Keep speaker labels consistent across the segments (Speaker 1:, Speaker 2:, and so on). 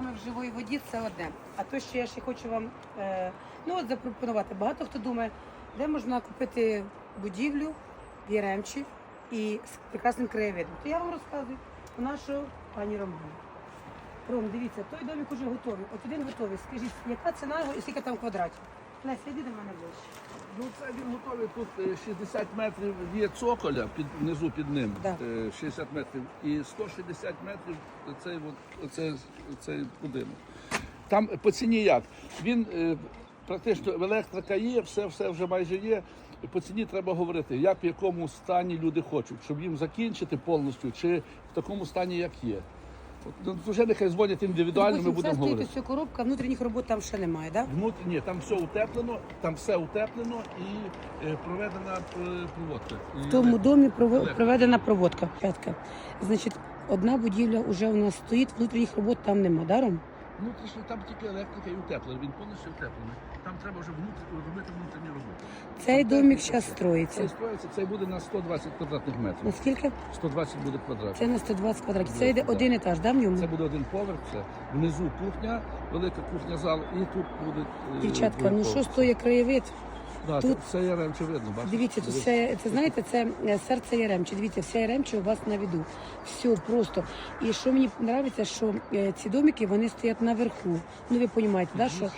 Speaker 1: вами в живій воді це одне. А то, що я ще хочу вам е, ну, от запропонувати. Багато хто думає, де можна купити будівлю в Яремчі і з прекрасним краєвидом. То я вам розказую у нашу пані Роману. Ром, дивіться, той домик уже готовий. От один готовий. Скажіть, яка ціна його і скільки там квадратів? Леся, йди до мене ближче.
Speaker 2: Ну це він готовий. Тут е, 60 метрів є цоколя під внизу під ним.
Speaker 1: Да.
Speaker 2: е, 60 метрів. І 160 метрів цей, оцей, цей будинок. Там по ціні як? Він е, практично електрика є, все, все вже майже є. По ціні треба говорити, як в якому стані люди хочуть, щоб їм закінчити повністю, чи в такому стані, як є. Вже нехай дзвонять індивідуально, ми будемо говорити.
Speaker 1: ось коробка, внутрішніх робот там ще немає, так?
Speaker 2: Ні, там все утеплено, там все утеплено і е, проведена е, проводка.
Speaker 1: В тому домі прово- проведена проводка. П'ятка. Значить, одна будівля вже у нас стоїть, внутрішніх робот там нема, даром?
Speaker 2: Внутрішньо там тільки електрика і утеплення, він повністю утеплений. Там треба вже внутр... робити внутрішні роботи.
Speaker 1: Цей
Speaker 2: Там
Speaker 1: домик зараз строїться.
Speaker 2: Цей строїться, цей буде на 120 квадратних метрів.
Speaker 1: Наскільки?
Speaker 2: 120 буде квадратів.
Speaker 1: Це на 120 квадратів. Це йде один етаж, да, в ньому?
Speaker 2: Це буде один поверх, це внизу кухня, велика кухня зал, і тут буде. е,
Speaker 1: Дівчатка, ну що стоїть краєвид?
Speaker 2: Да,
Speaker 1: тут-
Speaker 2: все раніше видно, бачите?
Speaker 1: Дивіться, тут все, це знаєте, це е, серце Яремче. Дивіться, вся Яремче у вас на виду. Все просто. І що мені подобається, що е, ці домики вони стоять наверху. Ну ви розумієте, да, що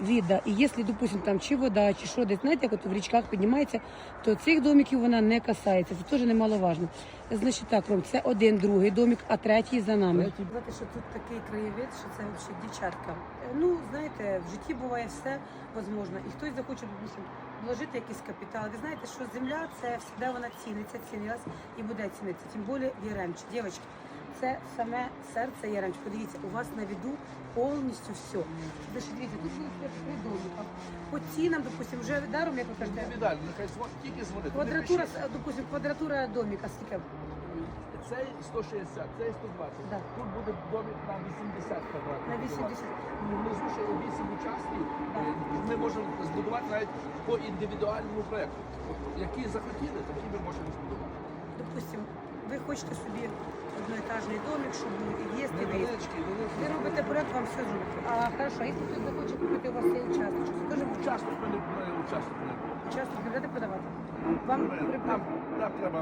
Speaker 1: вида. І якщо, допустим, там чи вода, чи що десь, знаєте, як от в річках піднімається, то цих домиків вона не касається. Це теж немаловажно. Значить так, Ром, це один другий домик, а третій за нами. Знаєте, що тут такий краєвид, що це взагалі дівчатка. Е, Ну, знаєте, в житті буває все можливо. І хтось захоче, допустим, вложити якийсь капітал. Ви знаєте, що земля це завжди вона ціниться, цінилась і буде цінитися. Тим більше Яремчі. Дівчатки, це саме серце Яремч. Подивіться, у вас на віду повністю все. Значить, дивіться, тут є три. По цінам, допустим, вже даром, як ви кажете,
Speaker 2: Індивідуально, нехай тільки дзвонить.
Speaker 1: квадратура,
Speaker 2: допустимо,
Speaker 1: допустим, квадратура доміка, скільки?
Speaker 2: Цей 160, цей 120.
Speaker 1: Да.
Speaker 2: Тут буде домик на 80 квадратів.
Speaker 1: На 80.
Speaker 2: Ну, Внизу ще є 8 участків.
Speaker 1: Да.
Speaker 2: Е, Ми можемо збудувати навіть по індивідуальному проєкту. Які захотіли, такі ми можемо збудувати.
Speaker 1: Допустим, ви хочете собі одноетажний домик, щоб був і в'їзд, і виїзд. Ви робите проект, вам все зробить. А хорошо, а якщо хтось захоче купити у вас цей участок, теж буде
Speaker 2: Участок ми не участок не
Speaker 1: участок не будете продавати? Вам.
Speaker 2: Нам, нам треба,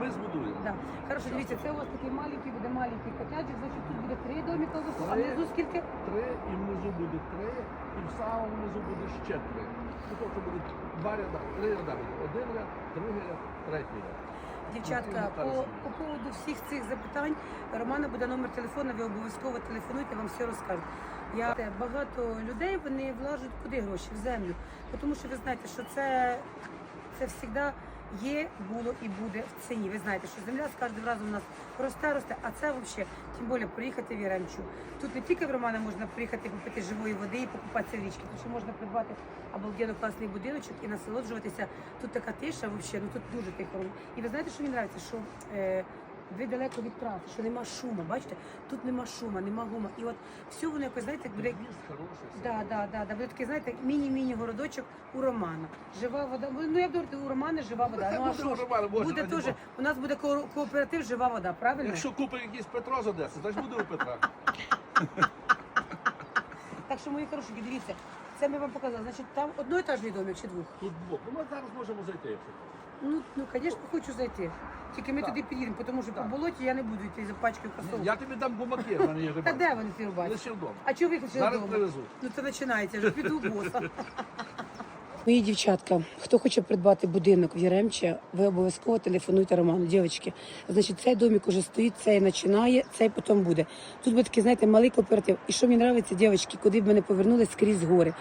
Speaker 2: ми збудуємо.
Speaker 1: Да. Хорошо, дивіться, це у вас такий маленький, буде маленький котяджик, значить тут буде три домика, у вас, а внизу скільки?
Speaker 2: Три, і внизу буде три, і в самому внизу буде ще три. Ну, тобто будуть два ряда, три ряда. буде. Один ряд, другий ряд, третій ряд.
Speaker 1: Дівчатка,
Speaker 2: Ну,
Speaker 1: по, по поводу всіх цих запитань, Романа буде номер телефону, ви обов'язково телефонуйте, вам все розкажуть. Я багато людей вони влажуть куди гроші в землю, тому що ви знаєте, що це, це завжди є, було і буде в ціні. Ви знаєте, що земля з кожним разом у нас росте, росте, а це взагалі, тим більше приїхати в Яремчу. Тут не тільки в Романа можна приїхати попити живої води і покупатися в річці, тому що можна придбати обалденно класний будиночок і насолоджуватися. Тут така тиша, взагалі, ну тут дуже тихо. І ви знаєте, що мені подобається? Що е, ви далеко від траси, що нема шуму, бачите? Тут нема шуму, нема гума. І от все воно якось, знаєте, буде.
Speaker 2: Під'їзд хороший.
Speaker 1: Да, да, да, да. Буде такий, знаєте, міні-міні городочок у Романа. Жива вода. Ну як говорити, у Романа жива вода. Ну а що
Speaker 2: у
Speaker 1: ж? Буде теж. У нас буде ко- кооператив жива вода, правильно?
Speaker 2: Якщо купить якийсь Петро з Одеси, значить буде у Петра.
Speaker 1: Так що, мої хорошенькі, дивіться, це ми вам показали. Значить, там одноетажний домик чи двох?
Speaker 2: Тут двох. Ну, ми зараз можемо зайти, якщо.
Speaker 1: Ну, ну, звісно, хочу зайти. Тільки ми
Speaker 2: Так.
Speaker 1: туди під'їдемо, тому що
Speaker 2: Так.
Speaker 1: по болоті я не буду йти за пачкою кросовок.
Speaker 2: Я тобі дам гумаки, в мене є
Speaker 1: Та де вони ці рубають?
Speaker 2: Лише вдома.
Speaker 1: А чого ви хочете
Speaker 2: Зараз
Speaker 1: вдома?
Speaker 2: привезу.
Speaker 1: Ну це починається, вже піду боса. Мої дівчатка, хто хоче придбати будинок в Яремче, ви обов'язково телефонуйте Роману. Дівчатки, значить, цей домик уже стоїть, цей починає, цей потім буде. Тут буде такий, знаєте, малий кооператив. І що мені подобається, дівчатки, куди б не повернулись скрізь гори.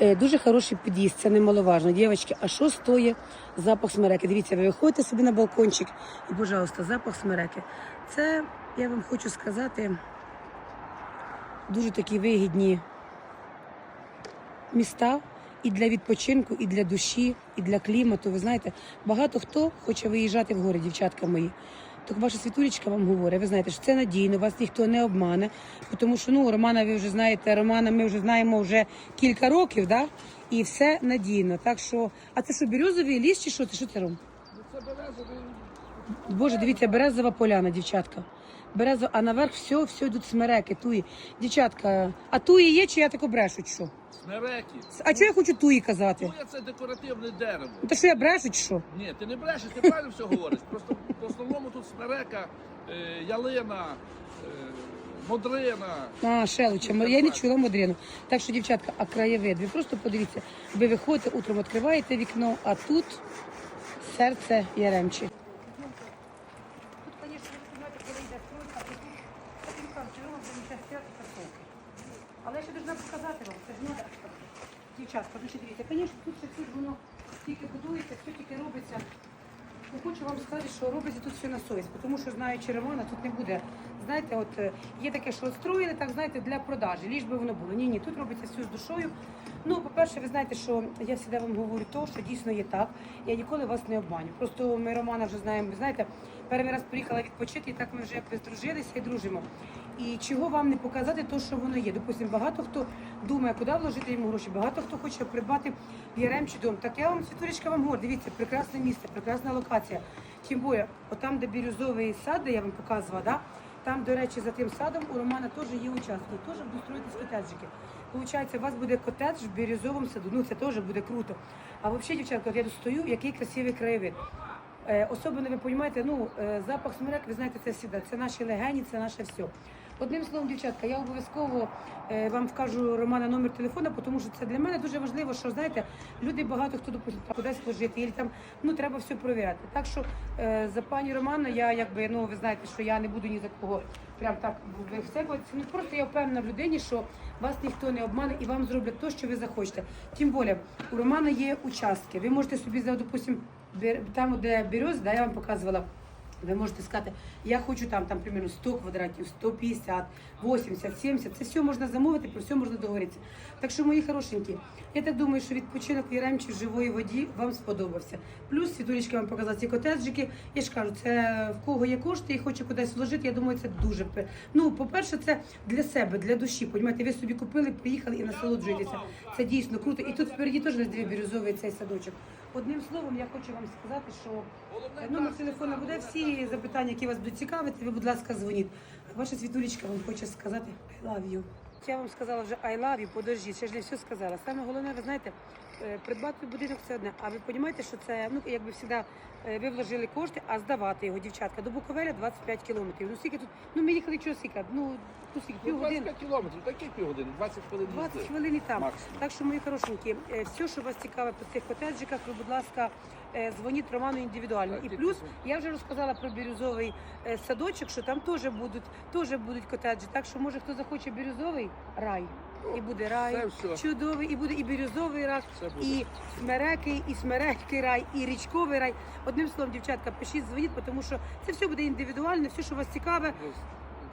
Speaker 1: Е, дуже хороший під'їзд, це немаловажно. Дівчатки, а що стоїть запах смереки? Дивіться, ви виходите собі на балкончик і, пожалуйста, запах смереки. Це, я вам хочу сказати, дуже такі вигідні міста і для відпочинку, і для душі, і для клімату. Ви знаєте, багато хто хоче виїжджати в гори, дівчатка мої. Так ваша світулечка вам говорить, ви знаєте, що це надійно, вас ніхто не обмане. Тому що ну Романа, ви вже знаєте, Романа ми вже знаємо вже кілька років, да? і все надійно. Так що, а це що, бірюзовий ліс чи що? Це що це Ром?
Speaker 2: Ну, березовий.
Speaker 1: Боже, дивіться, березова поляна, дівчатка. Березо, а наверх все, все йдуть смереки, туї. Дівчатка, а туї є, чи я тако брешу, чи що?
Speaker 2: Смереки.
Speaker 1: А чого я хочу туї казати?
Speaker 2: Туя це декоративне дерево.
Speaker 1: Та що я брешу, чи що?
Speaker 2: Ні, ти не брешеш, ти правильно все говориш. Просто в основному тут смерека, е, ялина, е, модрина.
Speaker 1: А, шелуча, я не чула модрину. Так що, дівчатка, а краєвид, ви просто подивіться, ви виходите, утром відкриваєте вікно, а тут серце Яремчі. Тут, звісно, ви знаєте, коли йде стройка, то тут, так і кажуть, що вам буде час стояти кросовки. Але я ще должна показати вам, це ж надо. Дівчатка, значить, дивіться, звісно, тут все тут воно тільки будується, все тільки робиться. Ну, хочу вам сказати, що робиться тут все на совість, тому що знаючи Романа, тут не буде. Знаєте, от е, є таке, що строїли, так знаєте, для продажі, ліж би воно було. Ні, ні, тут робиться все з душою. Ну, по-перше, ви знаєте, що я завжди вам говорю то, що дійсно є так. Я ніколи вас не обманю. Просто ми Романа вже знаємо, ви знаєте, перший раз приїхала відпочити, і так ми вже здружилися і дружимо. І чого вам не показати, то що воно є. Допустимо, багато хто думає, куди вложити йому гроші. Багато хто хоче придбати в Яремчі дом. Так я вам світулечка вам говорю, дивіться, прекрасне місце, прекрасна локація. Тим більше, отам, де бірюзовий сад, де я вам показувала, да? Там, до речі, за тим садом у Романа теж є участки, теж будуть строїтись котеджики. Получається, у вас буде котедж в бірюзовому саду. Ну це теж буде круто. А взагалі, дівчатка, я тут стою, який красивий краєвид. Е, Особливо ви розумієте, ну е, запах смирек, ви знаєте, це всегда. Це наші легені, це наше все. Одним словом, дівчатка, я обов'язково е, вам вкажу Романа номер телефона, тому що це для мене дуже важливо, що знаєте, люди багато хто допустить кудись служити, і там ну треба все перевіряти. Так що е, за пані Романа я якби ну ви знаєте, що я не буду ні за кого прям так висекуватися. Ну просто я впевнена в людині, що вас ніхто не обмане і вам зроблять те, що ви захочете. Тим більше, у Романа є участки. Ви можете собі за, допустим, там, де берез, да, я вам показувала. Ви можете сказати, я хочу там, там примерно 100 квадратів, 150, 80, 70. Це все можна замовити, про все можна договоритися. Так що, мої хорошенькі, я так думаю, що відпочинок в Яремчі в живої воді вам сподобався. Плюс світулечки вам показала ці котеджики. Я ж кажу, це в кого є кошти і хоче кудись вложити. Я думаю, це дуже ну, по-перше, це для себе, для душі. Понімаєте, ви собі купили, приїхали і насолоджуєтеся. Це дійсно круто. І тут впереді теж дві бірюзовий цей садочок. Одним словом, я хочу вам сказати, що Номер телефону буде всі запитання, які вас будуть цікавити, ви, будь ласка, дзвоніть. Ваша світулечка вам хоче сказати I love you. Я вам сказала вже I love you, подождіть, ще ж не все сказала. Саме головне, ви знаєте, придбати будинок це одне. А ви розумієте, що це, ну, якби завжди, е, ви вложили кошти, а здавати його, дівчатка, до Буковеля 25 кілометрів. Ну, скільки тут, ну, ми їхали чого скільки, ну, ну, скільки,
Speaker 2: Ну,
Speaker 1: півгодини.
Speaker 2: 25 кілометрів, такі півгодини, 20 хвилин
Speaker 1: 20 хвилин і там.
Speaker 2: Максимум.
Speaker 1: Так що, мої хорошенькі, е, все, що вас цікаве по цих котеджиках, ви, будь ласка, е, дзвоніть Роману індивідуально.
Speaker 2: Так,
Speaker 1: І плюс я вже розказала про бірюзовий е, садочок, що там теж будуть, теж будуть котеджі. Так що, може, хто захоче бірюзовий рай. І буде рай
Speaker 2: все.
Speaker 1: чудовий, і буде і бірюзовий рай, і смереки, і смерекий рай, і річковий рай. Одним словом, дівчатка, пишіть, дзвоніть, тому що це все буде індивідуально, все, що вас цікаве,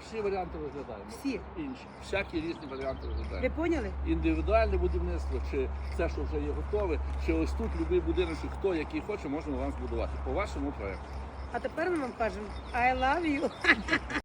Speaker 2: Всі варіанти розглядаємо.
Speaker 1: всі.
Speaker 2: Інші. Всякі різні варіанти
Speaker 1: Ви поняли?
Speaker 2: Індивідуальне будівництво, чи це, що вже є готове, чи ось тут будь-який будинок, хто який хоче, можемо вам збудувати по вашому проєкту.
Speaker 1: А тепер ми вам кажемо I love you.